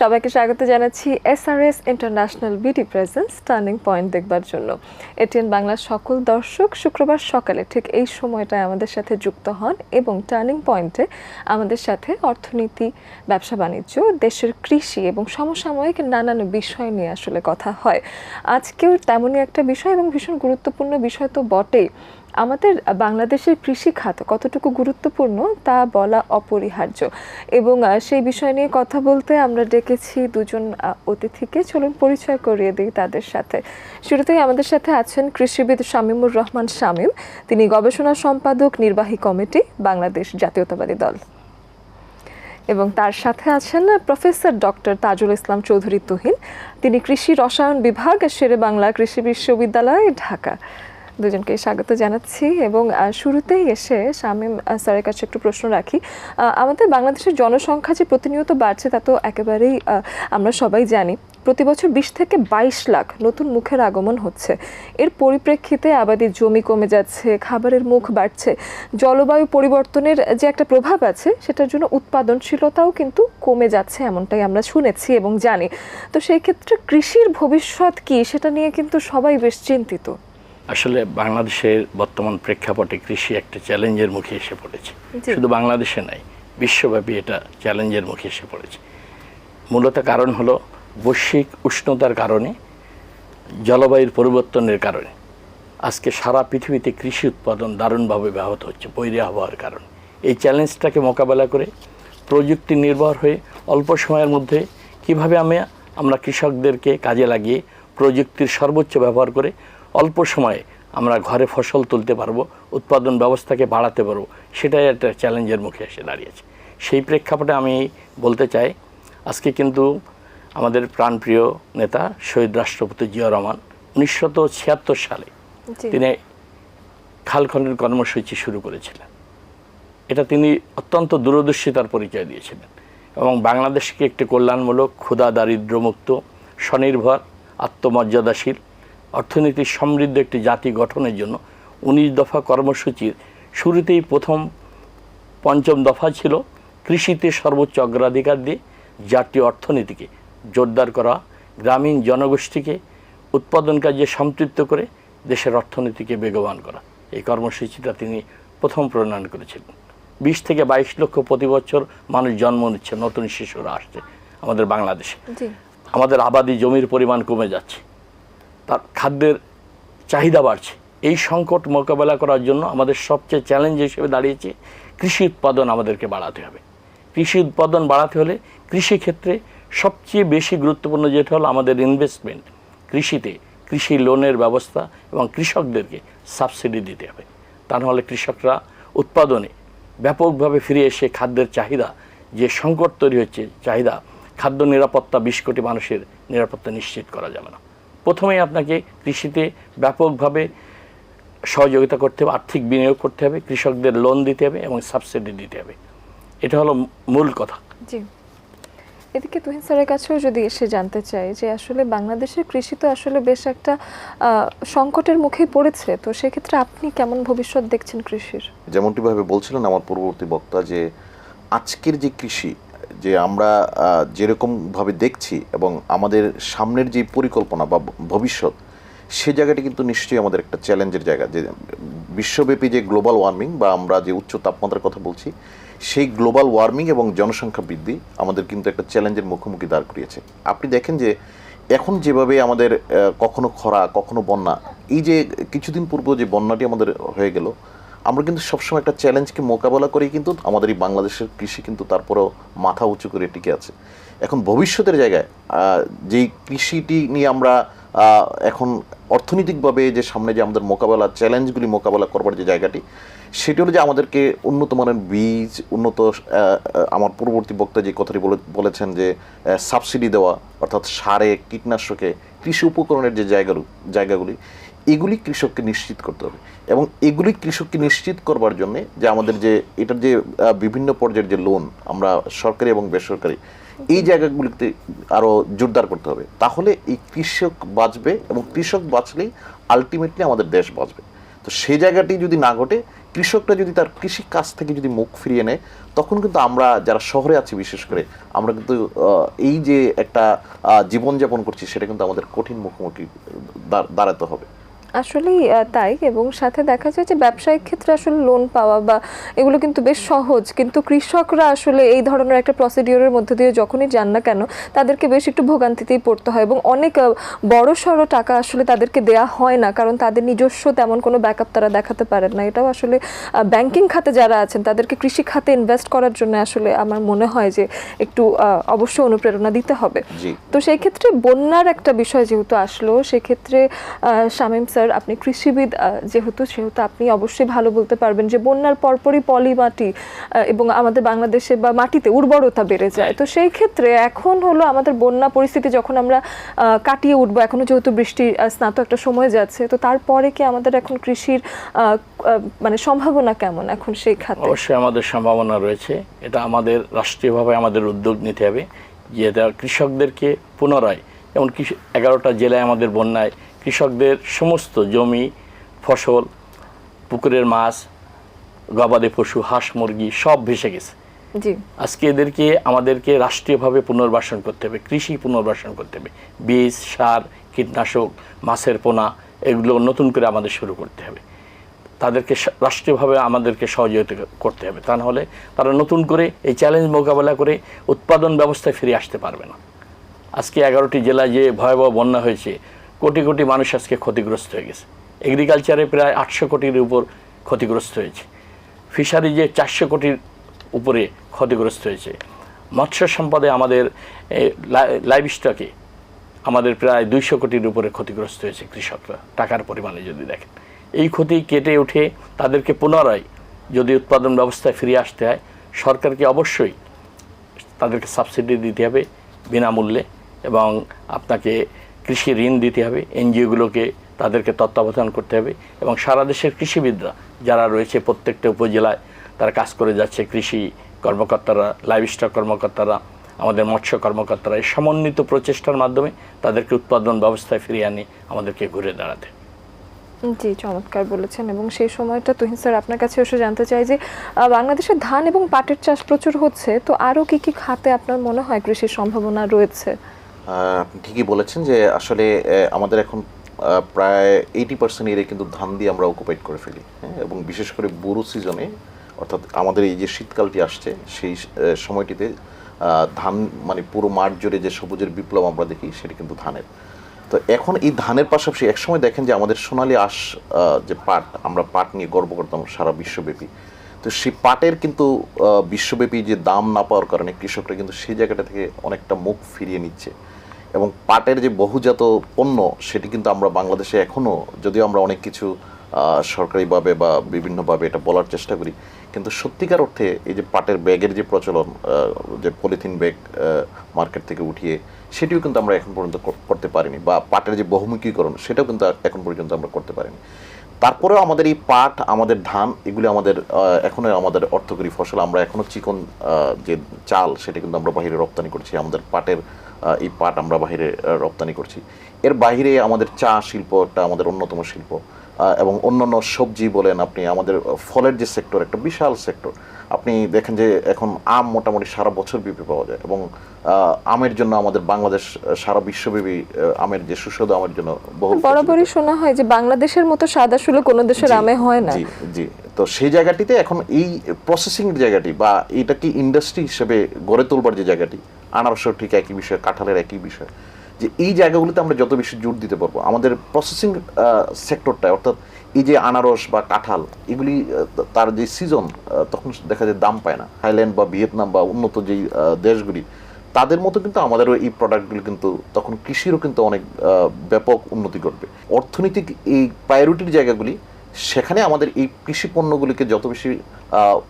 সবাইকে স্বাগত জানাচ্ছি SRS international beauty presence turning point দেখবার জন্য। এটিএন বাংলার সকল দর্শক শুক্রবার সকালে ঠিক এই সময়টায় আমাদের সাথে যুক্ত হন এবং টার্নিং পয়েন্টে আমাদের সাথে অর্থনীতি, ব্যবসা বাণিজ্য, দেশের কৃষি এবং সমসাময়িক নানান বিষয় নিয়ে আসলে কথা হয়। আজকেও তেমনই একটা বিষয় এবং ভীষণ গুরুত্বপূর্ণ বিষয় তো বটেই। আমাদের বাংলাদেশের কৃষি খাত কতটুকু গুরুত্বপূর্ণ তা বলা অপরিহার্য। এবং সেই বিষয় নিয়ে কথা বলতে আমরা ডেকেছি দুজন অতিথিকে। চলুন পরিচয় করিয়ে দিই তাদের সাথে। শুরুতেই আমাদের সাথে আছেন কৃষিবিদ শামীমুর রহমান শামীম। তিনি গবেষণা সম্পাদক, নির্বাহী কমিটি, বাংলাদেশ জাতীয়তাবাদী দল। এবং তার সাথে আছেন প্রফেসর ডক্টর তাজুল ইসলাম চৌধুরী তুহিন। তিনি কৃষি রসায়ন বিভাগ শেরে বাংলা কৃষি বিশ্ববিদ্যালয়, ঢাকা। দুজনকে স্বাগত জানাচ্ছি এবং শুরুতেই এসে শামীম স্যারের কাছে একটু প্রশ্ন রাখি। আমাদের বাংলাদেশের জনসংখ্যা যে প্রতিনিয়ত বাড়ছে তা তো একেবারেই আমরা সবাই জানি। প্রতি বছর বিশ থেকে বাইশ লাখ নতুন মুখের আগমন হচ্ছে। এর পরিপ্রেক্ষিতে আবাদি জমি কমে যাচ্ছে, খাবারের মুখ বাড়ছে। জলবায়ু পরিবর্তনের যে একটা প্রভাব আছে, সেটার জন্য উৎপাদনশীলতাও কিন্তু কমে যাচ্ছে এমনটাই আমরা শুনেছি এবং জানি। তো সেই ক্ষেত্রে কৃষির ভবিষ্যৎ কি, সেটা নিয়ে কিন্তু সবাই বেশ চিন্তিত। আসলে বাংলাদেশের বর্তমান প্রেক্ষাপটে কৃষি একটা চ্যালেঞ্জের মুখে এসে পড়েছে। শুধু বাংলাদেশে নাই বিশ্বব্যাপী এটা চ্যালেঞ্জের মুখে এসে পড়েছে। মূলত কারণ হলো বৈশ্বিক উষ্ণতার কারণে জলবায়ুর পরিবর্তনের কারণে। আজকে সারা পৃথিবীতে কৃষি উৎপাদন দারুণভাবে ব্যাহত হচ্ছে বৈরী আবহাওয়ার কারণে। এই চ্যালেঞ্জটাকে মোকাবেলা করে প্রযুক্তি নির্ভর হয়ে অল্প সময়ের মধ্যে কীভাবে আমি আমরা কৃষকদেরকে কাজে লাগিয়ে প্রযুক্তির সর্বোচ্চ ব্যবহার করে অল্প সময়ে আমরা ঘরে ফসল তুলতে পারব উৎপাদন ব্যবস্থাকে বাড়াতে পারব সেটাই একটা চ্যালেঞ্জের মুখে এসে দাঁড়িয়েছে। সেই প্রেক্ষাপটে আমি বলতে চাই আজকে কিন্তু আমাদের প্রাণপ্রিয় নেতা শহীদ রাষ্ট্রপতি জিয়া রহমান উনিশশো ছিয়াত্তর সালে তিনি খাল কর্মসূচি শুরু করেছিলেন। এটা তিনি অত্যন্ত দূরদর্শিতার পরিচয় দিয়েছিলেন এবং বাংলাদেশকে একটি কল্যাণমূলক ক্ষুধা দারিদ্র্যমুক্ত স্বনির্ভর আত্মমর্যাদাশীল অর্থনীতি সমৃদ্ধ একটি জাতি গঠনের জন্য উনিশ দফা কর্মসূচির শুরুতেই প্রথম পঞ্চম দফা ছিল কৃষিতে সর্বোচ্চ অগ্রাধিকার দিয়ে জাতীয় অর্থনীতিকে জোরদার করা গ্রামীণ জনগোষ্ঠীকে উৎপাদন কাজে সম্পৃক্ত করে দেশের অর্থনীতিকে বেগবান করা। এই কর্মসূচিটা তিনি প্রথম প্রণয়ন করেছিলেন। বিশ থেকে বাইশ লক্ষ প্রতি বছর মানুষ জন্ম নিচ্ছে নতুন শিশুরা আসছে আমাদের বাংলাদেশে। আমাদের আবাদি জমির পরিমাণ কমে যাচ্ছে। তার খাদ্যের চাহিদা বাড়ছে। এই সংকট মোকাবেলা করার জন্য আমাদের সবচেয়ে চ্যালেঞ্জ হিসেবে দাঁড়িয়েছে কৃষি উৎপাদন আমাদেরকে বাড়াতে হবে। কৃষি উৎপাদন বাড়াতে হলে কৃষিক্ষেত্রে সবচেয়ে বেশি গুরুত্বপূর্ণ যেটা হলো আমাদের ইনভেস্টমেন্ট কৃষিতে কৃষি লোনের ব্যবস্থা এবং কৃষকদেরকে সাবসিডি দিতে হবে। তা নাহলে কৃষকরা উৎপাদনে ব্যাপকভাবে ফিরে এসে খাদ্যের চাহিদা, যে সংকট তৈরি হচ্ছে, চাহিদা, খাদ্য নিরাপত্তা বিশ কোটি মানুষের নিরাপত্তা নিশ্চিত করা যাবে না। প্রথমেই আপনাকে কৃষিতে ব্যাপকভাবে সহযোগিতা করতে হবে আর্থিক বিনিয়োগ করতে হবে কৃষকদের লোন দিতে হবে এবং সাবসিডি দিতে হবে। এটা হলো মূল কথা। জি। এদিকে তুহিন স্যারের কাছেও যদি এসে জানতে চাই যে আসলে বাংলাদেশের কৃষি তো আসলে বেশ একটা সংকটের মুখেই পড়েছে তো সেক্ষেত্রে আপনি কেমন ভবিষ্যৎ দেখছেন কৃষির? যেমনটিভাবে বলছিলেন আমার পূর্ববর্তী বক্তা যে আজকের যে কৃষি যে আমরা যেরকমভাবে দেখছি এবং আমাদের সামনের যে পরিকল্পনা বা ভবিষ্যৎ, সে জায়গাটি কিন্তু নিশ্চয়ই আমাদের একটা চ্যালেঞ্জের জায়গা। যে বিশ্বব্যাপী যে গ্লোবাল ওয়ার্মিং বা আমরা যে উচ্চ তাপমাত্রার কথা বলছি, সেই গ্লোবাল ওয়ার্মিং এবং জনসংখ্যা বৃদ্ধি আমাদের কিন্তু একটা চ্যালেঞ্জের মুখোমুখি দাঁড় করিয়েছে। আপনি দেখেন যে এখন যেভাবে আমাদের কখনো খরা, কখনো বন্যা, এই যে কিছুদিন পূর্ব যে বন্যাটি আমাদের হয়ে গেল আমরা কিন্তু সবসময় একটা চ্যালেঞ্জকে মোকাবেলা করেই কিন্তু আমাদের এই বাংলাদেশের কৃষি কিন্তু তারপরেও মাথা উঁচু করে টিকে আছে। এখন ভবিষ্যতের জায়গায় যেই কৃষিটি নিয়ে আমরা এখন অর্থনৈতিকভাবে যে সামনে যে আমাদের মোকাবেলা চ্যালেঞ্জগুলি মোকাবেলা করবার যে জায়গাটি, সেটি হলো যে আমাদেরকে উন্নত মানের বীজ, উন্নত আমার পূর্ববর্তী বক্তা যে কথাটি বলে, বলেছেন যে সাবসিডি দেওয়া, অর্থাৎ সারে, কীটনাশকে, কৃষি উপকরণের যে জায়গাগুলো জায়গাগুলি, এগুলি কৃষককে নিশ্চিত করতে হবে। এবং এগুলি কৃষককে নিশ্চিত করবার জন্য যে আমাদের যে, এটার যে বিভিন্ন পর্যায়ের যে লোন আমরা সরকারি এবং বেসরকারি, এই জায়গাগুলিতে আরও জোরদার করতে হবে। তাহলে এই কৃষক বাঁচবে এবং কৃষক বাঁচলেই আলটিমেটলি আমাদের দেশ বাঁচবে। তো সেই জায়গাটি যদি না ঘটে, কৃষকরা যদি তার কৃষি কাজ থেকে যদি মুখ ফিরিয়ে নেয়, তখন কিন্তু আমরা যারা শহরে আছি বিশেষ করে, আমরা কিন্তু এই যে একটা জীবনযাপন করছি, সেটা কিন্তু আমাদের কঠিন মুখোমুখি দাঁড়াতে হবে। আসলেই তাই। এবং সাথে দেখা যায় যে ব্যবসায়িক ক্ষেত্রে আসলে লোন পাওয়া বা এগুলো কিন্তু বেশ সহজ। কিন্তু কৃষকরা আসলে এই ধরনের একটা প্রসিডিওরের মধ্যে দিয়ে যখনই যান না কেন তাদেরকে বেশ একটু ভোগান্তিতেই পড়তে হয়। এবং অনেক বড় সড়ো টাকা আসলে তাদেরকে দেয়া হয় না। কারণ তাদের নিজস্ব তেমন কোনো ব্যাকআপ তারা দেখাতে পারেন না। এটাও আসলে ব্যাংকিং খাতে যারা আছেন তাদেরকে কৃষি খাতে ইনভেস্ট করার জন্য আসলে আমার মনে হয় যে একটু অবশ্যই অনুপ্রেরণা দিতে হবে। তো সেই ক্ষেত্রে বন্যার একটা বিষয় যেহেতু আসলো সেক্ষেত্রে শামীম স্যার আপনি কৃষিবিদ যেহেতু সেহেতু আপনি অবশ্যই ভালো বলতে পারবেন যে বন্যার পরপরই পলি মাটি এবং আমাদের বাংলাদেশে বা মাটিতে উর্বরতা বেড়ে যায়। তো সেই ক্ষেত্রে এখন হলো আমাদের বন্যা পরিস্থিতি যখন আমরা কাটিয়ে উঠবো এখনও যেহেতু বৃষ্টির আহ, স্নাত একটা সময় যাচ্ছে তো তারপরে কি আমাদের এখন কৃষির মানে সম্ভাবনা কেমন এখন সেই খাতে? অবশ্যই আমাদের সম্ভাবনা রয়েছে। এটা আমাদের রাষ্ট্রীয়ভাবে আমাদের উদ্যোগ নিতে হবে যে এটা কৃষকদেরকে পুনরায় যেমন কৃষি এগারোটা জেলায় আমাদের বন্যায় কৃষকদের সমস্ত জমি ফসল পুকুরের মাছ গবাদি পশু হাঁস মুরগি সব ভেসে গেছে। আজকে এদেরকে আমাদেরকে রাষ্ট্রীয়ভাবে পুনর্বাসন করতে হবে কৃষি পুনর্বাসন করতে হবে। বীজ সার কীটনাশক মাছের পোনা এগুলো নতুন করে আমাদের শুরু করতে হবে। তাদেরকে রাষ্ট্রীয়ভাবে আমাদেরকে সহযোগিতা করতে হবে। তা নাহলে তারা নতুন করে এই চ্যালেঞ্জ মোকাবেলা করে উৎপাদন ব্যবস্থায় ফিরে আসতে পারবে না। আজকে এগারোটি জেলায় যে ভয়াবহ বন্যা হয়েছে কোটি কোটি মানুষ আজকে ক্ষতিগ্রস্ত হয়ে গেছে। এগ্রিকালচারে প্রায় আটশো কোটির উপর ক্ষতিগ্রস্ত হয়েছে। ফিশারি যে চারশো কোটির উপরে ক্ষতিগ্রস্ত হয়েছে। মৎস্য সম্পদে আমাদের লাইভ স্টকে আমাদের প্রায় দুইশো কোটির উপরে ক্ষতিগ্রস্ত হয়েছে কৃষকরা, টাকার পরিমাণে যদি দেখেন। এই ক্ষতি কেটে উঠে তাদেরকে পুনরায় যদি উৎপাদন ব্যবস্থায় ফিরে আসতে হয়, সরকারকে অবশ্যই তাদেরকে সাবসিডি দিতে হবে বিনামূল্যে এবং আপনাকে কৃষি ঋণ দিতে হবে, এনজিওগুলোকে তাদেরকে তত্ত্বাবধান করতে হবে এবং সারা দেশের কৃষিবিদরা যারা রয়েছে প্রত্যেকটা উপজেলায়, তারা কাজ করে যাচ্ছে, কৃষি কর্মকর্তারা লাইভস্টক কর্মকর্তারা, আমাদের মৎস্য কর্মকর্তারা এই সমন্বিত প্রচেষ্টার মাধ্যমে তাদেরকে উৎপাদন ব্যবস্থায় ফিরিয়ে আনে, আমাদেরকে ঘুরে দাঁড়াতে। জি, চমৎকার বলেছেন এবং সেই সময়টা তুহিন স্যার, আপনার কাছে এসে জানতে চাই যে বাংলাদেশে ধান এবং পাটের চাষ প্রচুর হচ্ছে, তো আরও কি কি খাতে আপনার মনে হয় কৃষির সম্ভাবনা রয়েছে? আপনি ঠিকই বলেছেন যে আসলে আমাদের এখন প্রায় এইটি পার্সেন্ট এরিয়া কিন্তু ধান দিয়ে আমরা অকুপাইড করে ফেলি হ্যাঁ? এবং বিশেষ করে বুরু সিজনে অর্থাৎ আমাদের এই যে শীতকালটি আসছে, সেই সময়টিতে ধান মানে পুরো মাঠ জুড়ে যে সবুজের বিপ্লব আমরা দেখি, সেটি কিন্তু ধানের। তো এখন এই ধানের পাশাপাশি একসময় দেখেন যে আমাদের সোনালী আঁশ যে পাট, আমরা পাট নিয়ে গর্ব করতাম সারা বিশ্বব্যাপী। তো সেই পাটের কিন্তু বিশ্বব্যাপী যে দাম না পাওয়ার কারণে কৃষকরা কিন্তু সেই জায়গাটা থেকে অনেকটা মুখ ফিরিয়ে নিচ্ছে। এবং পাটের যে বহুজাত পণ্য, সেটি কিন্তু আমরা বাংলাদেশে এখনও যদিও আমরা অনেক কিছু সরকারিভাবে বা বিভিন্নভাবে এটা বলার চেষ্টা করি। কিন্তু সত্যিকার অর্থে এই যে পাটের ব্যাগের যে প্রচলন যে পলিথিন ব্যাগ মার্কেট থেকে উঠিয়ে, সেটিও কিন্তু আমরা এখন পর্যন্ত করতে পারিনি বা পাটের যে বহুমুখীকরণ, সেটাও কিন্তু এখন পর্যন্ত আমরা করতে পারিনি। তারপরেও আমাদের এই পাট, আমাদের ধান, এগুলি আমাদের এখনও আমাদের অর্থকরী ফসল। আমরা এখনও চিকন যে চাল, সেটা কিন্তু আমরা বাহিরে রপ্তানি করছি। আমাদের পাটের এই পাট আমরা বাহিরে রপ্তানি করছি। এর বাইরে আমাদের চা শিল্পটা আমাদের অন্যতম শিল্প এবং অন্যান্য সবজি বলেন আপনি, আমাদের ফলের যে সেক্টর, একটা বিশাল সেক্টর আপনি দেখেন যে এখন আম মোটামুটি সারা বছর ব্যাপী পাওয়া যায় এবং আমের জন্য আমাদের বাংলাদেশ সারা বিশ্বব্যাপী আমের যে সুস্বাদু আমের জন্য বহু বরাবরই শোনা হয় যে বাংলাদেশের মতো স্বাদ আসলে কোনো দেশের আমে হয় না। জি জি। তো সেই জায়গাটিতে এখন এই প্রসেসিং জায়গাটি বা এটা কি ইন্ডাস্ট্রি হিসেবে গড়ে তোলবার যে জায়গাটি আনারসের ঠিক একই বিষয় কাঁঠালের একই বিষয় যে এই জায়গাগুলিতে আমরা যত বেশি জোর দিতে পারব আমাদের প্রসেসিং সেক্টরটা অর্থাৎ এই যে আনারস বা কাঁঠাল, এগুলি তার যে সিজন তখন দেখা যায় দাম পায় না। থাইল্যান্ড বা ভিয়েতনাম বা উন্নত যেই দেশগুলি, তাদের মতো কিন্তু আমাদেরও এই প্রোডাক্টগুলি কিন্তু তখন কৃষিরও কিন্তু অনেক ব্যাপক উন্নতি ঘটবে। অর্থনৈতিক এই প্রায়োরিটির জায়গাগুলি, সেখানে আমাদের এই কৃষি পণ্যগুলিকে যত বেশি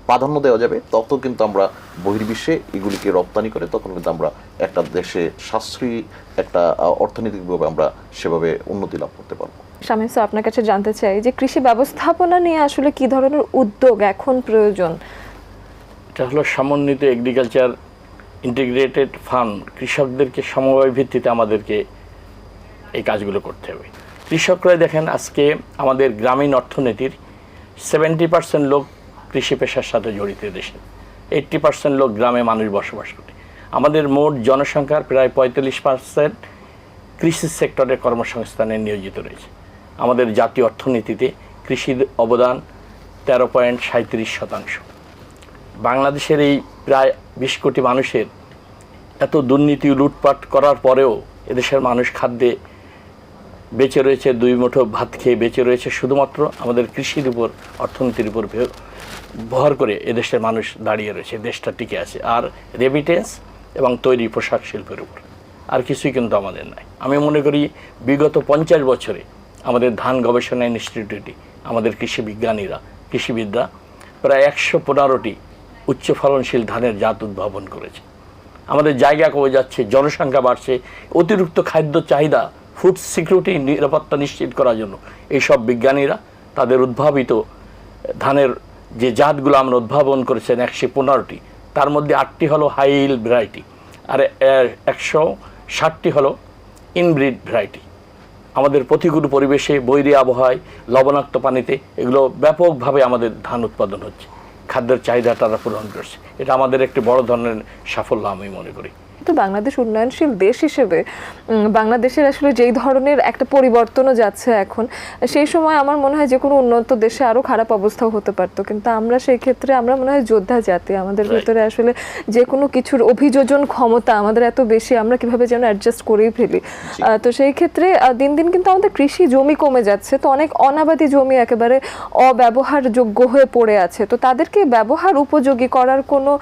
প্রাধান্য দেওয়া যাবে, তত কিন্তু আমরা বহির্বিশ্বে এগুলিকে রপ্তানি করে তখন কিন্তু আমরা একটা দেশে সাশ্রয়ী, একটা অর্থনৈতিকভাবে আমরা সেভাবে উন্নতি লাভ করতে পারব। শামীম স্যার আপনার কাছে জানতে চাই যে কৃষি ব্যবস্থাপনা নিয়ে আসলে কি ধরনের উদ্যোগ এখন প্রয়োজন? এটা হলো সমন্বিত এগ্রিকালচার ইন্টিগ্রেটেড ফার্ম কৃষকদেরকে সমবায় ভিত্তিতে আমাদেরকে এই কাজগুলো করতে হবে। কৃষকরা দেখেন আজকে আমাদের গ্রামীণ অর্থনীতির সেভেন্টি পার্সেন্ট লোক কৃষি পেশার সাথে জড়িত দেশে। এইট্টি পার্সেন্ট লোক গ্রামে মানুষ বসবাস করে। আমাদের মোট জনসংখ্যার প্রায় পঁয়তাল্লিশ পার্সেন্ট কৃষি সেক্টরে কর্মসংস্থানে নিয়োজিত রয়েছে। আমাদের জাতীয় অর্থনীতিতে কৃষির অবদান তেরো পয়েন্ট সাঁত্রিশ শতাংশ। বাংলাদেশের এই প্রায় বিশ কোটি মানুষের এত দুর্নীতি লুটপাট করার পরেও এদেশের মানুষ খাদ্যে বেঁচে রয়েছে, দুই মুঠো ভাত খেয়ে বেঁচে রয়েছে। শুধুমাত্র আমাদের কৃষির উপর, অর্থনীতির উপর ভর করে এদেশের মানুষ দাঁড়িয়ে রয়েছে, দেশটা টিকে আছে। আর রেমিটেন্স এবং তৈরি পোশাক শিল্পের উপর। আর কিছুই কিন্তু আমাদের নাই। আমি মনে করি বিগত পঞ্চাশ বছরে আমাদের ধান গবেষণা ইনস্টিটিউটটি আমাদের কৃষি বিজ্ঞানীরা, কৃষিবিদরা প্রায় একশো পনেরোটি উচ্চ ফলনশীল ধানের জাত উদ্ভাবন করেছে। আমাদের জায়গা কমে যাচ্ছে, জনসংখ্যা বাড়ছে, অতিরিক্ত খাদ্য চাহিদা ফুড সিকিউরিটি নিরাপত্তা নিশ্চিত করার জন্য। এইসব বিজ্ঞানীরা তাদের উদ্ভাবিত ধানের যে জাতগুলো আমরা উদ্ভাবন করেছেন একশো পনেরোটি, তার মধ্যে আটটি হলো হাইল ভ্যারাইটি আর একশো ষাটটি হলো ইনব্রিড ভ্যারাইটি আমাদের প্রতিকূল পরিবেশে বৈরী আবহাওয়ায়, লবণাক্ত পানিতে এগুলো ব্যাপকভাবে আমাদের ধান উৎপাদন হচ্ছে। খাদ্যের চাহিদা তারা পূরণ করছে। এটা আমাদের একটি বড় ধরনের সাফল্য আমি মনে করি। তো বাংলাদেশ উন্নয়নশীল দেশ হিসেবে বাংলাদেশের আসলে যেই ধরনের একটা পরিবর্তনও যাচ্ছে এখন সেই সময় আমার মনে হয় যে কোনো উন্নত দেশে আরও খারাপ অবস্থাও হতে পারতো। কিন্তু আমরা সেই ক্ষেত্রে আমরা মনে হয় যোদ্ধা জাতি। আমাদের. ভেতরে আসলে যে কোনো কিছুর অভিযোজন ক্ষমতা আমাদের এত বেশি আমরা কীভাবে যেন অ্যাডজাস্ট করেই ফেলি। তো সেই ক্ষেত্রে দিন দিন কিন্তু আমাদের কৃষি জমি কমে যাচ্ছে। তো অনেক অনাবাদি জমি একেবারে অব্যবহারযোগ্য হয়ে পড়ে আছে। তো তাদেরকে ব্যবহার উপযোগী করার কোনো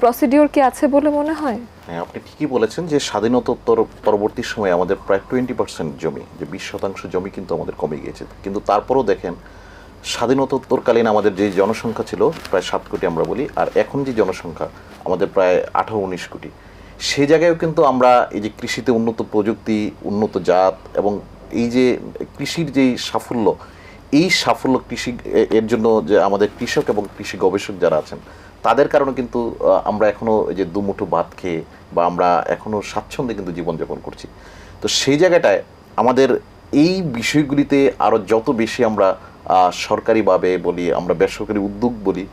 প্রসিডিওর কি আছে বলে মনে হয়? হ্যাঁ আপনি ঠিকই বলেছেন যে স্বাধীনতোত্তর পরবর্তী সময়ে আমাদের প্রায় টোয়েন্টি পার্সেন্ট জমি, যে বিশ শতাংশ জমি কিন্তু আমাদের কমে গিয়েছে। কিন্তু তারপরেও দেখেন, স্বাধীনতোত্তরকালীন আমাদের যে জনসংখ্যা ছিল, প্রায় সাত কোটি আমরা বলি, আর এখন যে জনসংখ্যা, আমাদের প্রায় আঠারো, উনিশ কোটি। সেই জায়গায়ও কিন্তু আমরা এই যে কৃষিতে উন্নত প্রযুক্তি, উন্নত জাত এবং এই যে কৃষির যেই সাফল্য, এই সাফল্য কৃষি এর জন্য যে আমাদের কৃষক এবং কৃষি গবেষক যারা আছেন তাদের কারণে কিন্তু আমরা এখনও যে দুমুঠো ভাত খেয়ে বা আমরা এখনও স্বাচ্ছন্দ্যে কিন্তু জীবনযাপন করছি। তো সেই জায়গাটায় আমাদের এই বিষয়গুলিতে আরও যত বেশি আমরা সরকারিভাবে বলি, আমরা বেসরকারি উদ্যোগ বলি,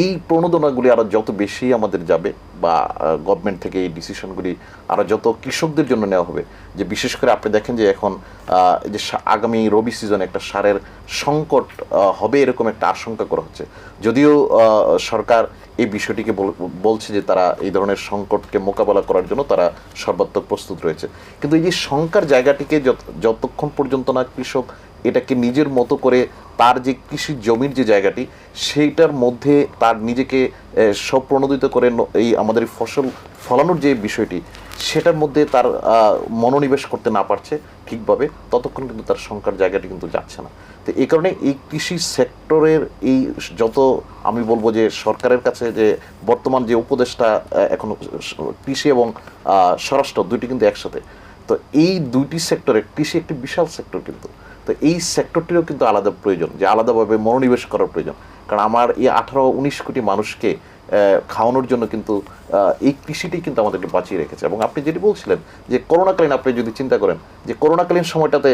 এই প্রণোদনাগুলি আরও যত বেশি আমাদের যাবে। বা গভর্নমেন্ট থেকে এই ডিসিশনগুলি আরও যত কৃষকদের জন্য নেওয়া হবে, যে বিশেষ করে আপনি দেখেন যে এখন যে আগামী রবি সিজনে একটা সারের সংকট হবে এরকম একটা আশঙ্কা করা হচ্ছে। যদিও সরকার এই বিষয়টিকে বল- বলছে যে তারা এই ধরনের সংকটকে মোকাবেলা করার জন্য তারা সর্বাত্মক প্রস্তুত রয়েছে। কিন্তু এই যে শঙ্কার জায়গাটিকে যত- যতক্ষণ পর্যন্ত না কৃষক এটাকে নিজের মতো করে তার যে কৃষি জমির যে জায়গাটি, সেইটার মধ্যে তার নিজেকে স্বপ্রণোদিত করে এই আমাদের ফসল ফলানোর যে বিষয়টি, সেটার মধ্যে তার মনোনিবেশ করতে না পারছে ঠিকভাবে, ততক্ষণ কিন্তু তার সংখ্যার জায়গাটি কিন্তু যাচ্ছে না। তো এই কারণে এই কৃষি সেক্টরের এই যত আমি বলব যে সরকারের কাছে যে বর্তমান যে উপদেশটা এখন কৃষি এবং স্বরাষ্ট্র, দুইটি কিন্তু একসাথে। তো এই দুইটি সেক্টরে কৃষি একটি বিশাল সেক্টর কিন্তু। তো এই সেক্টরটিরও কিন্তু আলাদা প্রয়োজন, যে আলাদাভাবে মনোনিবেশ করার প্রয়োজন। কারণ আমার এই আঠারো উনিশ কোটি মানুষকে খাওয়ানোর জন্য কিন্তু এই কৃষিটি কিন্তু আমাদেরকে বাঁচিয়ে রেখেছে। এবং আপনি যেটি বলছিলেন যে করোনাকালীন আপনি যদি চিন্তা করেন, যে করোনাকালীন সময়টাতে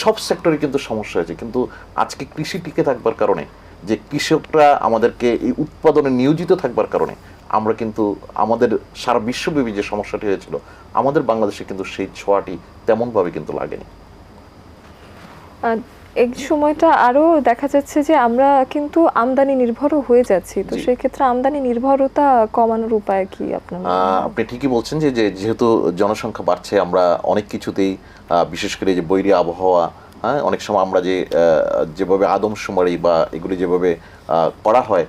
সব সেক্টরে কিন্তু সমস্যা হয়েছে। কিন্তু আজকে কৃষি টিকে থাকবার কারণে, যে কৃষকরা আমাদেরকে এই উৎপাদনে নিয়োজিত থাকবার কারণে, আমরা কিন্তু আমাদের সারা বিশ্বব্যাপী যে সমস্যাটি হয়েছিল, আমাদের বাংলাদেশে কিন্তু সেই ছোঁয়াটি তেমনভাবে কিন্তু লাগেনি। এই সময়টা আরও দেখা যাচ্ছে যে আমরা কিন্তু আমদানি নির্ভরও হয়ে যাচ্ছি। তো সেই ক্ষেত্রে আমদানি নির্ভরতা কমানোর উপায় কি আপনার আপনি ঠিকই বলছেন যে যেহেতু জনসংখ্যা বাড়ছে আমরা অনেক কিছুতেই বিশেষ করে যে বৈরী আবহাওয়া হ্যাঁ অনেক সময় আমরা যে যেভাবে আদমশুমারি বা এগুলি যেভাবে করা হয়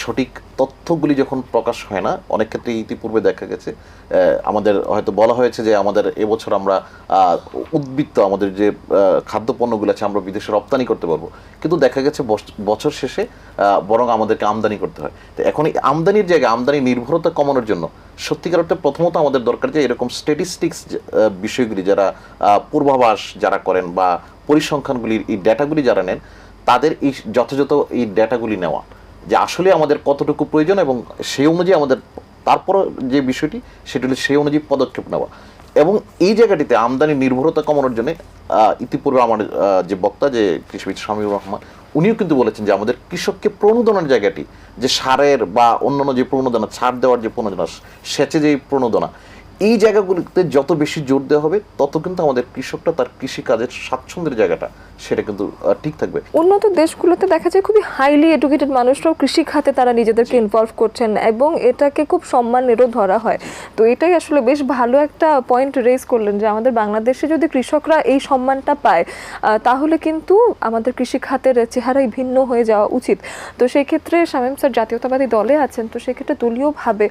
সঠিক তথ্যগুলি যখন প্রকাশ হয় না, অনেক ক্ষেত্রে ইতিপূর্বে দেখা গেছে আমাদের হয়তো বলা হয়েছে যে আমাদের এবছর আমরা উদ্বৃত্ত আমাদের যে খাদ্যপণ্যগুলো আছে আমরা বিদেশে রপ্তানি করতে পারব। কিন্তু দেখা গেছে বছর শেষে বরং আমাদেরকে আমদানি করতে হয়। তো এখন এই আমদানির জায়গায় আমদানি নির্ভরতা কমানোর জন্য সত্যিকার অর্থে প্রথমত আমাদের দরকার যে এরকম স্ট্যাটিস্টিক্স বিষয়গুলি যারা পূর্বাভাস যারা করেন বা পরিসংখ্যানগুলির এই ডেটাগুলি যারা নেন, তাদের এই যথাযথ এই ডেটাগুলি নেওয়া। যে আসলে আমাদের কতটুকু প্রয়োজন এবং সেই অনুযায়ী আমাদের তারপর যে বিষয়টি, সেটি হলো সেই অনুযায়ী পদক্ষেপ নেওয়া। এবং এই জায়গাটিতে আমদানি নির্ভরতা কমানোর জন্য ইতিপূর্বে আমার যে বক্তা, যে কৃষিবিদ শামীউর রহমান, উনিও কিন্তু বলেছেন যে আমাদের কৃষককে প্রণোদনার জায়গাটি, যে সারের বা অন্যান্য যে প্রণোদনা ছাড় দেওয়ার যে প্রণোদনা, সেচে যে প্রণোদনা, এই জায়গাগুলিতে যত বেশি জোর দেওয়া হবে, তত কিন্তু আমাদের কৃষকটা তার কৃষিকাজের স্বাচ্ছন্দ্যের জায়গাটা সেটা কিন্তু ঠিক থাকবে। উন্নত দেশগুলোতে দেখা যায় খুবই হাইলি এডুকেটেড মানুষরাও কৃষি খাতে তারা নিজেদেরকে ইনভলভ করছেন এবং এটাকে খুব সম্মানেরও ধরা হয়। তো এটাই আসলে বেশ ভালো একটা পয়েন্ট রেজ করলেন যে আমাদের বাংলাদেশে যদি কৃষকরা এই সম্মানটা পায় তাহলে কিন্তু আমাদের কৃষি খাতের চেহারাই ভিন্ন হয়ে যাওয়া উচিত। তো সেই ক্ষেত্রে শামীম স্যার জাতীয়তাবাদী দলে আছেন তো সেক্ষেত্রে দলীয়ভাবে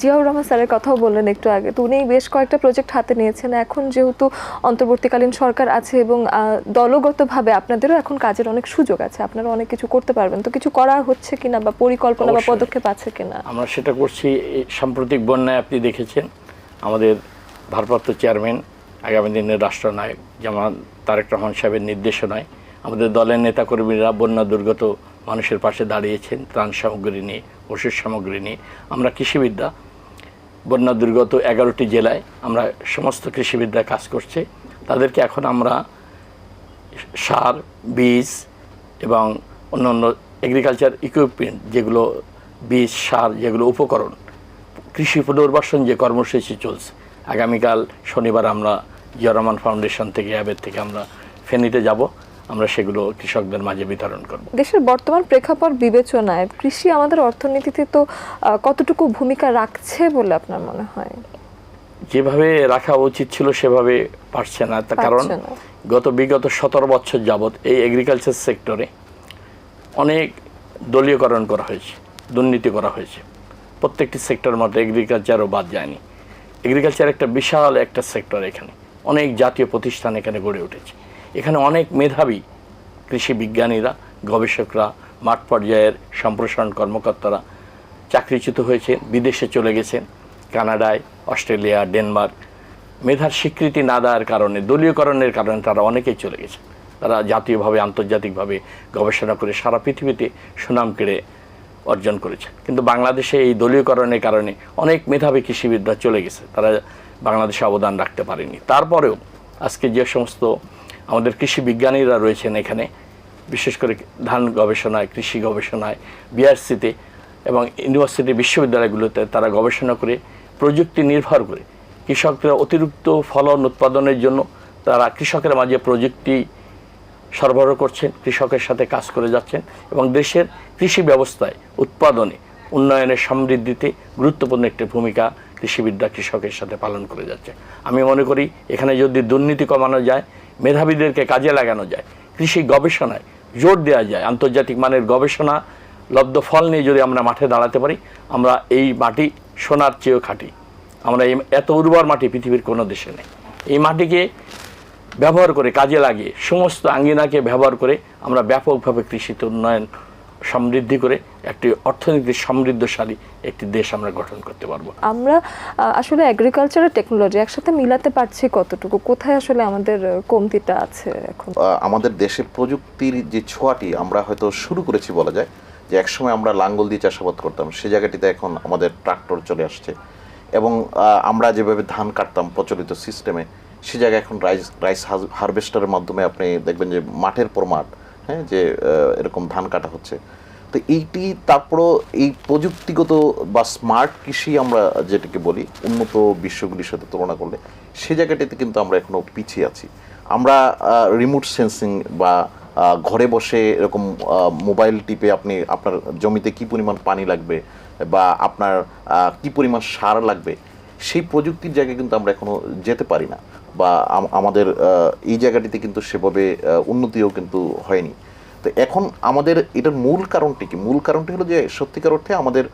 জিয়াউর রহমান স্যারের কথাও বললেন একটু আগে। তো উনি বেশ কয়েকটা প্রজেক্ট হাতে নিয়েছেন। এখন যেহেতু অন্তর্বর্তীকালীন সরকার আছে এবং দলগতভাবে আপনাদেরও এখন কাজের অনেক সুযোগ আছে আপনারা অনেক কিছু করতে পারবেন। তো কিছু করা হচ্ছে কিনা বা পরিকল্পনা বা পদক্ষেপ আছে কিনা? আমরা সেটা করছি সাম্প্রতিক বন্যায় আপনি দেখেছেন আমাদের ভারপ্রাপ্ত চেয়ারম্যান আগামী দিনের রাষ্ট্রনায়ক যেমন তারেক রহমান সাহেবের নির্দেশনায় আমাদের দলের নেতাকর্মীরা বন্যা দুর্গত মানুষের পাশে দাঁড়িয়েছেন ত্রাণ সামগ্রী নিয়ে। ওষুধ সামগ্রী নিয়ে আমরা কৃষিবিদ্যা, বন্যা দুর্গত এগারোটি জেলায় আমরা সমস্ত কৃষিবিদ্যায় কাজ করছে। তাদেরকে এখন আমরা সার, বীজ এবং অন্যান্য এগ্রিকালচার ইকুইপমেন্ট যেগুলো, বীজ, সার যেগুলো উপকরণ, কৃষি পুনর্বাসন যে কর্মসূচি চলছে। আগামীকাল শনিবার আমরা জিয়া ফাউন্ডেশন থেকে অ্যাবের থেকে আমরা ফেনীতে যাব। আমরা সেগুলো কৃষকদের মাঝে বিতরণ করব। দেশের বর্তমান প্রেক্ষাপট বিবেচনায় কৃষি আমাদের অর্থনীতিতে তো কতটুকু ভূমিকা রাখছে বলে আপনার মনে হয়? যেভাবে রাখা উচিত ছিল সেভাবে পারছে না। তার কারণ গত বিগত সতেরো বছর যাবৎ এই এগ্রিকালচার সেক্টরে অনেক দলীয়করণ করা হয়েছে দুর্নীতি করা হয়েছে। প্রত্যেকটি সেক্টরের মধ্যে এগ্রিকালচারও বাদ যায়নি। এগ্রিকালচার একটা বিশাল একটা সেক্টর এখানে। অনেক জাতীয় প্রতিষ্ঠান এখানে গড়ে উঠেছে। এখানে অনেক মেধাবী কৃষি বিজ্ঞানীরা, গবেষকরা, মাঠ পর্যায়ের সম্প্রসারণ কর্মকর্তারা চাকরিচ্যুত হয়েছে বিদেশে চলে গেছেন, কানাডায়, অস্ট্রেলিয়া, ডেনমার্ক। মেধার স্বীকৃতি না দেওয়ার কারণে, দলীয়করণের কারণে তারা অনেকেই চলে গেছে তারা জাতীয়ভাবে, আন্তর্জাতিকভাবে গবেষণা করে সারা পৃথিবীতে সুনাম কেড়ে অর্জন করেছে কিন্তু বাংলাদেশে এই দলীয়করণের কারণে অনেক মেধাবী কৃষিবিদরা চলে গেছে। তারা বাংলাদেশে অবদান রাখতে পারেনি। তারপরেও আজকে যে সমস্ত আমাদের কৃষি বিজ্ঞানীরা রয়েছেন এখানে, বিশেষ করে ধান গবেষণায়, কৃষি গবেষণায়, বিআরসিতে এবং ইউনিভার্সিটি বিশ্ববিদ্যালয়গুলোতে তারা গবেষণা করে, প্রযুক্তি নির্ভর করে। কৃষকরা অতিরিক্ত ফলন উৎপাদনের জন্য তারা কৃষকের মাঝে প্রযুক্তি সরবরাহ করছেন, কৃষকের সাথে কাজ করে যাচ্ছেন এবং দেশের কৃষি ব্যবস্থায় উৎপাদনে উন্নয়নের সমৃদ্ধিতে গুরুত্বপূর্ণ একটি ভূমিকা কৃষিবিদ্যা কৃষকের সাথে পালন করে যাচ্ছে। আমি মনে করি এখানে যদি দুর্নীতি কমানো যায় মেধাবীদেরকে কাজে লাগানো যায়। কৃষি গবেষণায় জোর দেওয়া যায়। আন্তর্জাতিক মানের গবেষণা লব্ধ ফল নিয়ে যদি আমরা মাঠে দাঁড়াতে পারি, আমরা এই মাটি সোনার চেয়েও খাঁটি। আমরা এই এত উর্বর মাটি পৃথিবীর কোনো দেশে নেই। এই মাটিকে ব্যবহার করে, কাজে লাগিয়ে, সমস্ত আঙ্গিনাকে ব্যবহার করে আমরা ব্যাপকভাবে কৃষিতে উন্নয়ন সমৃদ্ধি করে একটি অর্থনীতি সমৃদ্ধশালী একটি দেশ আমরা গঠন করতে পারব। আমরা আসলে এগ্রিকালচার আর টেকনোলজি একসাথে মিলাতে পারছি কতটুকু? কোথায় আসলে আমাদের কমতিটা আছে এখন? আমাদের দেশে প্রযুক্তির যে ছোঁয়াটি আমরা হয়তো শুরু করেছি বলা যায় যে একসময় আমরা লাঙ্গল দিয়ে চাষাবাদ করতাম সে জায়গাটিতে এখন আমাদের ট্রাক্টর চলে আসছে। এবং আমরা যেভাবে ধান কাটতাম প্রচলিত সিস্টেমে সে জায়গায় এখন রাইস রাইস হারভেস্টারের মাধ্যমে আপনি দেখবেন যে মাঠের পর মাঠ হ্যাঁ যে এরকম ধান কাটা হচ্ছে। তো এইটি তারপরও এই প্রযুক্তিগত বা স্মার্ট কৃষি আমরা যেটাকে বলি, উন্নত বিশ্বগুলির সাথে তুলনা করলে, সে জায়গাটিতে কিন্তু আমরা এখনও পিছিয়ে আছি। আমরা রিমোট সেন্সিং বা ঘরে বসে এরকম মোবাইল টিপে আপনি আপনার জমিতে কি পরিমাণ পানি লাগবে বা আপনার কি পরিমাণ সার লাগবে, সেই প্রযুক্তির জায়গায় কিন্তু আমরা এখনও যেতে পারি না। বা আমাদের এই জায়গাটিতে কিন্তু সেভাবে উন্নতিও কিন্তু হয়নি। তো এখন আমাদের এটার মূল কারণটি কি? মূল কারণটি হলো যে, সত্যিকার অর্থে আমাদের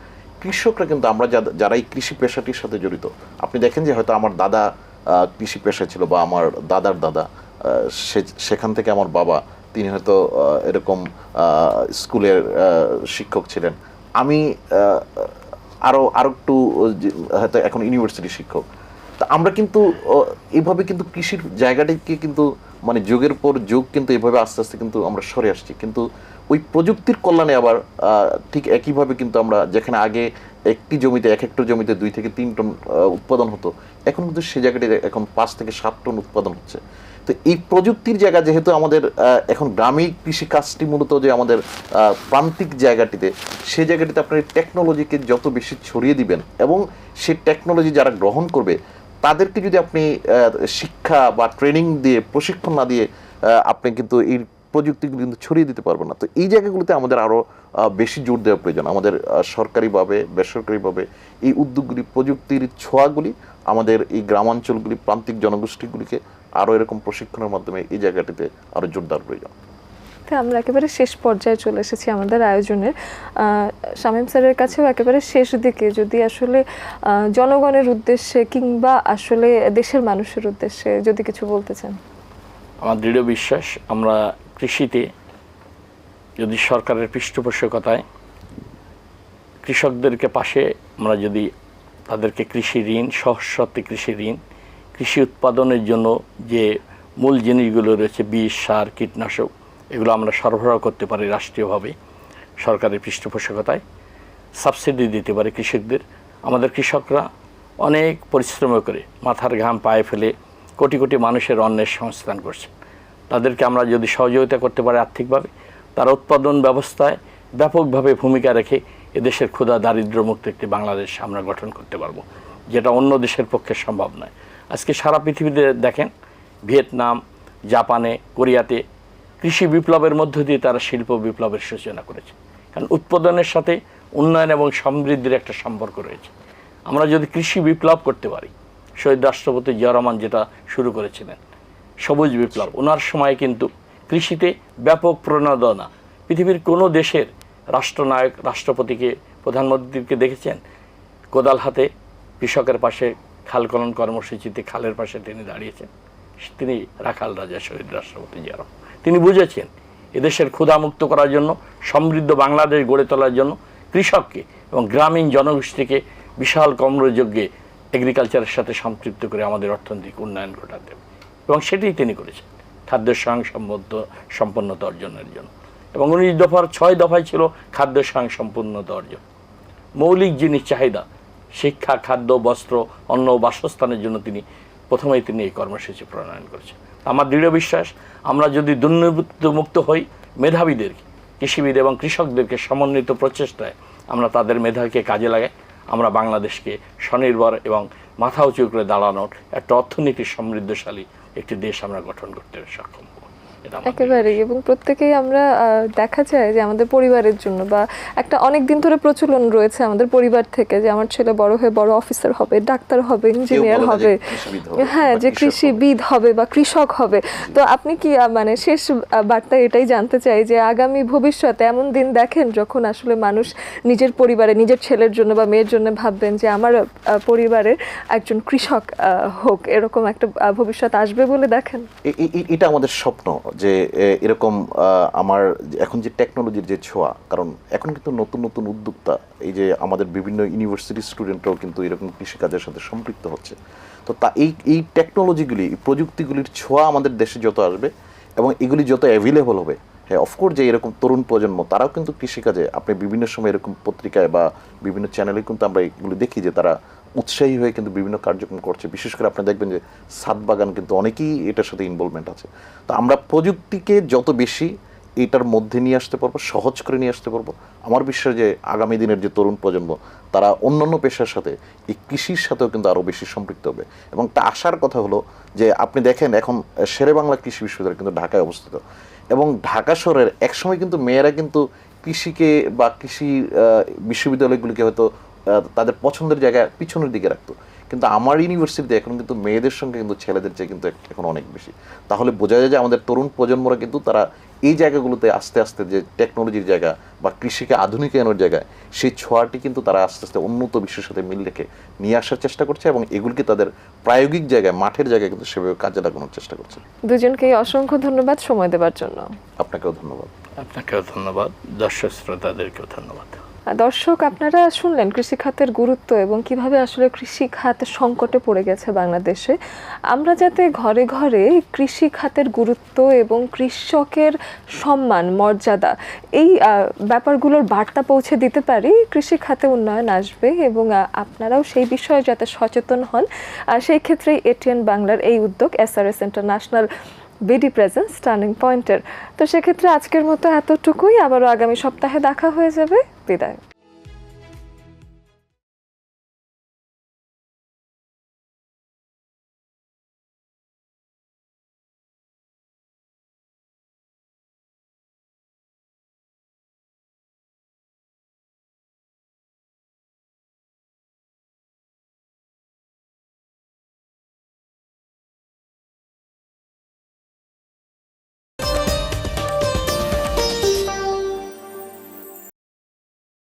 কৃষকরা কিন্তু আমরা যারা এই কৃষি পেশাটির সাথে জড়িত, আপনি দেখেন যে হয়তো আমার দাদা কৃষি পেশা ছিল বা আমার দাদার দাদা সে- সেখান থেকে আমার বাবা, তিনি হয়তো এরকম স্কুলের শিক্ষক ছিলেন। আমি আরও আরও আরও একটু হয়তো এখন ইউনিভার্সিটি শিক্ষক। তা আমরা কিন্তু এভাবে কিন্তু কৃষির জায়গাটিকে কিন্তু মানে যুগের পর যুগ কিন্তু এভাবে আস্তে আস্তে কিন্তু আমরা সরে আসছি। কিন্তু ওই প্রযুক্তির কল্যাণে আবার ঠিক একইভাবে কিন্তু আমরা যেখানে আগে একটি জমিতে, এক হেক্টর জমিতে দুই থেকে তিন টন উৎপাদন হতো, এখন কিন্তু সে জায়গাটি এখন পাঁচ থেকে সাত টন উৎপাদন হচ্ছে। তো এই প্রযুক্তির জায়গা যেহেতু আমাদের এখন গ্রামীণ কৃষি কাজটি মূলত যে আমাদের প্রান্তিক জায়গাটিতে সেই জায়গাটিতে আপনার টেকনোলজিকে যত বেশি ছড়িয়ে দিবেন এবং সেই টেকনোলজি যারা গ্রহণ করবে তাদেরকে যদি আপনি শিক্ষা বা ট্রেনিং দিয়ে, প্রশিক্ষণ না দিয়ে আপনি কিন্তু এই প্রযুক্তিগুলো কিন্তু ছড়িয়ে দিতে পারবেন না। তো এই জায়গাগুলোতে আমাদের আরও বেশি জোর দেওয়া প্রয়োজন। আমাদের সরকারিভাবে, বেসরকারিভাবে এই উদ্যোগগুলি, প্রযুক্তির ছোঁয়াগুলি, আমাদের এই গ্রামাঞ্চলগুলি, প্রান্তিক জনগোষ্ঠীগুলিকে আরও এরকম প্রশিক্ষণের মাধ্যমে এই জায়গাটিতে আরও জোরদার প্রয়োজন। তো আমরা একেবারে শেষ পর্যায়ে চলে এসেছি আমাদের আয়োজনের। শামীম স্যারের কাছেও একেবারে শেষ দিকে। যদি আসলে জনগণের উদ্দেশ্যে কিংবা আসলে দেশের মানুষের উদ্দেশ্যে যদি কিছু বলতে চান। আমার দৃঢ় বিশ্বাস, আমরা কৃষিতে যদি সরকারের পৃষ্ঠপোষকতায় কৃষকদেরকে পাশে আমরা যদি তাদেরকে কৃষি ঋণ সহজশর্তে কৃষি ঋণ, কৃষি উৎপাদনের জন্য যে মূল জিনিসগুলো রয়েছে বীজ সার, কীটনাশক এগুলো আমরা সরবরাহ করতে পারি রাষ্ট্রীয়ভাবে, সরকারের পৃষ্ঠপোষকতায়, সাবসিডি দিতে পারে কৃষকদের। আমাদের কৃষকরা অনেক পরিশ্রম করে মাথার ঘাম পায়ে ফেলে কোটি কোটি মানুষের অন্যের সংস্থান করছে। তাদেরকে আমরা যদি সহযোগিতা করতে পারি আর্থিকভাবে, তারা উৎপাদন ব্যবস্থায় ব্যাপকভাবে ভূমিকা রেখে এদেশের ক্ষুধা দারিদ্র মুক্ত একটি বাংলাদেশ আমরা গঠন করতে পারব, যেটা অন্য দেশের পক্ষে সম্ভব নয়। আজকে সারা পৃথিবীতে দেখেন, ভিয়েতনাম, জাপানে, কোরিয়াতে কৃষি বিপ্লবের মধ্য দিয়ে তারা শিল্প বিপ্লবের সূচনা করেছে। কারণ উৎপাদনের সাথে উন্নয়ন এবং সমৃদ্ধির একটা সম্পর্ক রয়েছে। আমরা যদি কৃষি বিপ্লব করতে পারি, শহীদ রাষ্ট্রপতি জিয়া রহমান যেটা শুরু করেছিলেন, সবুজ বিপ্লব, ওনার সময় কিন্তু কৃষিতে ব্যাপক প্রণোদনা। পৃথিবীর কোনো দেশের রাষ্ট্রনায়ক, রাষ্ট্রপতিকে, প্রধানমন্ত্রীকে দেখেছেন? কোদাল হাতে কৃষকের পাশে খাল খনন কর্মসূচিতে খালের পাশে তিনি দাঁড়িয়েছেন। তিনি রাখাল রাজা, শহীদ রাষ্ট্রপতি জিয়া রহমান। তিনি বুঝেছেন এদেশের ক্ষুধামুক্ত করার জন্য, সমৃদ্ধ বাংলাদেশ গড়ে তোলার জন্য কৃষককে এবং গ্রামীণ জনগোষ্ঠীকে বিশাল কর্মযোগ্যে এগ্রিকালচারের সাথে সম্পৃক্ত করে আমাদের অর্থনৈতিক উন্নয়ন ঘটাতে এবং সেটাই তিনি করেছেন, খাদ্য স্বয়ংসম্পন্ন সম্পন্নতা অর্জনের জন্য। এবং উনিশ দফার ছয় দফায় ছিল খাদ্য স্বয়ংসম্পন্নতা অর্জন। মৌলিক জিনিস চাহিদা, শিক্ষা, খাদ্য, বস্ত্র, অন্ন বাসস্থানের জন্য তিনি প্রথমেই তিনি এই কর্মসূচি প্রণয়ন করেছেন। আমার দৃঢ় বিশ্বাস, আমরা যদি দুর্নীতিমুক্ত হই, মেধাবীদের, কৃষিবিদ এবং কৃষকদেরকে সমন্বিত প্রচেষ্টায় আমরা তাদের মেধাকে কাজে লাগাই, আমরা বাংলাদেশকে স্বনির্ভর এবং মাথা উঁচু করে দাঁড়ানোর একটা অর্থনীতি সমৃদ্ধশালী একটি দেশ আমরা গঠন করতে সক্ষম একেবারেই এবং প্রত্যেকেই আমরা দেখা যায় যে আমাদের পরিবারের জন্য বা একটা অনেক দিন ধরে প্রচলন রয়েছে আমাদের পরিবার থেকে যে আমার ছেলে বড় হয়ে বড় অফিসার হবে ডাক্তার হবে ইঞ্জিনিয়ার হবে হ্যাঁ যে কৃষিবিদ হবে বা কৃষক হবে। তো আপনি কি মানে শেষ বার্তা এটাই জানতে চাই যে আগামী ভবিষ্যতে এমন দিন দেখেন যখন আসলে মানুষ নিজের পরিবারে নিজের ছেলের জন্য বা মেয়ের জন্য ভাববেন যে আমার পরিবারের একজন কৃষক হোক এরকম একটা ভবিষ্যৎ আসবে বলে দেখেন? এটা আমাদের স্বপ্ন। যে এরকম আমার এখন যে টেকনোলজির যে ছোঁয়া, কারণ এখন কিন্তু নতুন নতুন উদ্যোক্তা, এই যে আমাদের বিভিন্ন ইউনিভার্সিটি স্টুডেন্টরাও কিন্তু এরকম কৃষিকাজের সাথে সম্পৃক্ত হচ্ছে। তো তা, এই এই টেকনোলজিগুলি প্রযুক্তিগুলির ছোঁয়া আমাদের দেশে যত আসবে এবং এগুলি যত অ্যাভেলেবল হবে হ্যাঁ অফকোর্স যে এরকম তরুণ প্রজন্ম, তারাও কিন্তু কৃষিকাজে, আপনি বিভিন্ন সময় এরকম পত্রিকায় বা বিভিন্ন চ্যানেলে কিন্তু আমরা এগুলো দেখি যে তারা উৎসাহী হয়ে কিন্তু বিভিন্ন কার্যক্রম করছে। বিশেষ করে আপনি দেখবেন যে সাত বাগান কিন্তু অনেকেই এটার সাথে ইনভলভমেন্ট আছে। তো আমরা প্রযুক্তিকে যত বেশি এটার মধ্যে নিয়ে আসতে পারব, সহজ করে নিয়ে আসতে পারব, আমার বিশ্বাস যে আগামী দিনের যে তরুণ প্রজন্ম, তারা অন্যান্য পেশার সাথে, এই কৃষির সাথেও কিন্তু আরও বেশি সম্পৃক্ত হবে। এবং তা আসার কথা হলো যে আপনি দেখেন এখন শেরে বাংলা কৃষি বিশ্ববিদ্যালয় কিন্তু ঢাকায় অবস্থিত। এবং ঢাকা শহরের একসময় কিন্তু মেয়েরা কিন্তু কৃষিকে বা কৃষি বিশ্ববিদ্যালয়গুলিকে হয়তো তাদের পছন্দের জায়গায় পিছনের দিকে রাখতো। কিন্তু আমার ইউনিভার্সিটিতে এখন কিন্তু মেয়েদের সঙ্গে কিন্তু ছেলেদের চেয়ে কিন্তু এখন অনেক বেশি। তাহলে বোঝা যায় যে আমাদের তরুণ প্রজন্মরা কিন্তু তারা এই জায়গাগুলোতে আস্তে আস্তে যে টেকনোলজির জায়গা বা কৃষিকে আধুনিকায়নের জায়গায় সেই ছোঁয়াটি কিন্তু তারা আস্তে আস্তে উন্নত বিশ্বের সাথে মিল রেখে নিয়ে আসার চেষ্টা করছে এবং এগুলিকে তাদের প্রায়োগিক জায়গায় মাঠের জায়গায় কিন্তু সেভাবে কাজে লাগানোর চেষ্টা করছে। দুজনকেই অসংখ্য ধন্যবাদ সময় দেওয়ার জন্য। আপনাকেও ধন্যবাদ। আপনাকেও ধন্যবাদ। দর্শক শ্রোতাদেরকেও ধন্যবাদ। দর্শক, আপনারা শুনলেন কৃষি খাতের গুরুত্ব এবং কীভাবে আসলে কৃষি খাত সংকটে পড়ে গেছে বাংলাদেশে। আমরা যাতে ঘরে ঘরে কৃষি খাতের গুরুত্ব এবং কৃষকের সম্মান, মর্যাদা এই ব্যাপারগুলোর বার্তা পৌঁছে দিতে পারি কৃষি খাতে উন্নয়ন আসবে এবং আপনারাও সেই বিষয়ে যাতে সচেতন হন। আর সেই ক্ষেত্রেই এটিএন বাংলার এই উদ্যোগ SRS international BD presence turning পয়েন্টের তো সেক্ষেত্রে আজকের মতো এতটুকুই। আবারও আগামী সপ্তাহে দেখা হয়ে যাবে। বিদায়।